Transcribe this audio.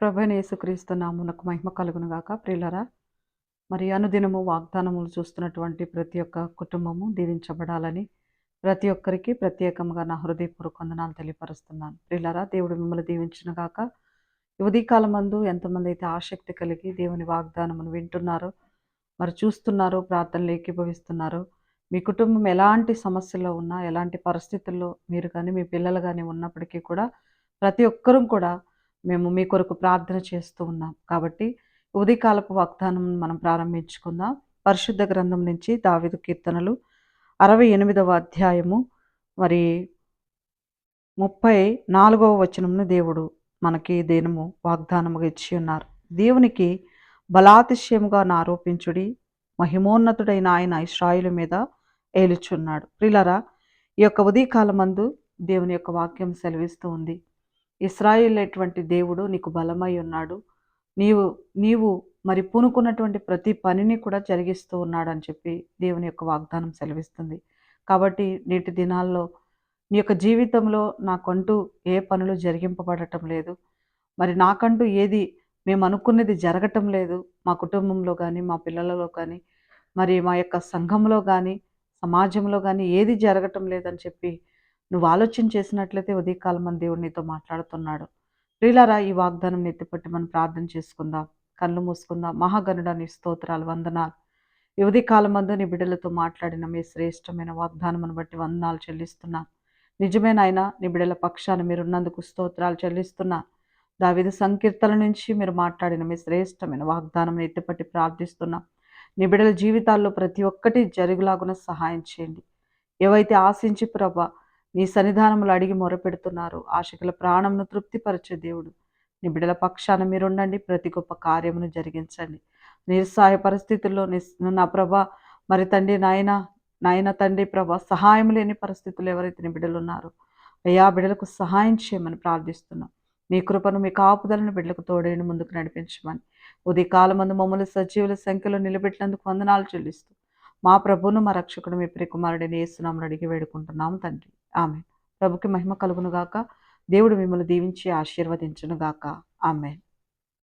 ప్రభైన యేసుక్రీస్తు నామునకు మహిమ కలుగునుగాక. ప్రియులరా మరి అనుదినము వాగ్దానములు చూస్తున్నటువంటి ప్రతి ఒక్క కుటుంబము దీవించబడాలని ప్రతి ఒక్కరికి ప్రత్యేకంగా నా హృదయపూర్వక వందనాలు తెలియపరుస్తున్నాను. ప్రియులరా దేవుడు మిమ్మల్ని దీవించిన గాక ఉదయకాలం మందు ఎంతమంది అయితే ఆసక్తి కలిగి దేవుని వాగ్దానమును వింటున్నారో మరి చూస్తున్నారో ప్రార్థనలు ఏకీభవిస్తున్నారో మీ కుటుంబం ఎలాంటి సమస్యల్లో ఉన్నా ఎలాంటి పరిస్థితుల్లో మీరు కానీ మీ పిల్లలు కానీ ఉన్నప్పటికీ కూడా ప్రతి ఒక్కరూ కూడా మేము మీ కొరకు ప్రార్థన చేస్తూ ఉన్నాం. కాబట్టి ఉదయకాలపు వాగ్దానం మనం ప్రారంభించుకుందాం. పరిశుద్ధ గ్రంథం నుంచి దావిదు కీర్తనలు అరవై ఎనిమిదవ అధ్యాయము మరి ముప్పై నాలుగవ వచనమును దేవుడు మనకి దేనము వాగ్దానముగా ఇచ్చి ఉన్నారు. దేవునికి బలాతిశయముగా నారోపించుడి మహిమోన్నతుడైన ఆయన ఇస్రాయిల మీద ఏలుచున్నాడు. ప్రిలరా ఈ యొక్క ఉదయకాలమందు దేవుని యొక్క వాక్యం సెలవిస్తూ ఉంది. ఇస్రాయిల్ అటువంటి దేవుడు నీకు బలమై ఉన్నాడు. నీవు నీవు మరి పూనుకున్నటువంటి ప్రతి పనిని కూడా జరిగిస్తూ ఉన్నాడు అని చెప్పి దేవుని యొక్క వాగ్దానం సెలవిస్తుంది. కాబట్టి నేటి దినాల్లో నీ యొక్క జీవితంలో నాకంటూ ఏ పనులు జరిగింపబడటం లేదు. మరి నాకంటూ ఏది మేము అనుకున్నది జరగటం లేదు. మా కుటుంబంలో కానీ మా పిల్లలలో కానీ మరి మా యొక్క సంఘంలో కానీ సమాజంలో కానీ ఏది జరగటం లేదని చెప్పి నువ్వు ఆలోచన చేసినట్లయితే ఉదయకాలం దేవుడు నీతో మాట్లాడుతున్నాడు. ప్రియులారా ఈ వాగ్దానం నెత్తిపట్టి మనం ప్రార్థన చేసుకుందాం. కళ్ళు మూసుకుందాం. మహాగనుడ నీ స్తోత్రాలు వందనాలు. ఈ ఉదయకాలం మందు నీ బిడ్డలతో మాట్లాడిన మీ శ్రేష్టమైన వాగ్దానమును బట్టి వందనాలు చెల్లిస్తున్నాను నిజమైన ఆయన నీ బిడ్డల పక్షాన మీరున్నందుకు స్తోత్రాలు చెల్లిస్తున్నా. దావిధ సంకీర్తల నుంచి మీరు మాట్లాడిన మీ శ్రేష్టమైన వాగ్దానం ఎత్తిపట్టి ప్రార్థిస్తున్నా. నీ బిడ్డల జీవితాల్లో ప్రతి ఒక్కటి జరుగులాగున సహాయం చేయండి. ఏవైతే ఆశించి ప్రభ నీ సన్నిధానములు అడిగి మొరపెడుతున్నారు. ఆశకుల ప్రాణంను తృప్తిపరచే దేవుడు. నీ బిడ్డల పక్షాన మీరుండండి. ప్రతి గొప్ప కార్యమును జరిగించండి. నిరుసాయ పరిస్థితుల్లో నా ప్రభ మరి తండ్రి నాయన నాయన తండ్రి ప్రభ సహాయం లేని పరిస్థితులు ఎవరైతే నీ బిడ్డలు ఉన్నారో అయ్యా బిడ్డలకు సహాయం చేయమని ప్రార్థిస్తున్నాం. మీ కృపను మీ కాపుదలను బిడ్డలకు తోడేని ముందుకు నడిపించమని. ఉదయకాలం మందు మమ్మల్ని సజీవుల సంఖ్యలో నిలబెట్టినందుకు వందనాలు చెల్లిస్తూ మా ప్రభును మా రక్షకుడు మీ ప్రియకుమారుడిని వేస్తున్నామని అడిగి వేడుకుంటున్నాము తండ్రి. ఆమె ప్రభుకి మహిమ కలుగునుగాక దేవుడు మిమ్మల్ని దీవించి ఆశీర్వదించునుగాక గాక. ఆమె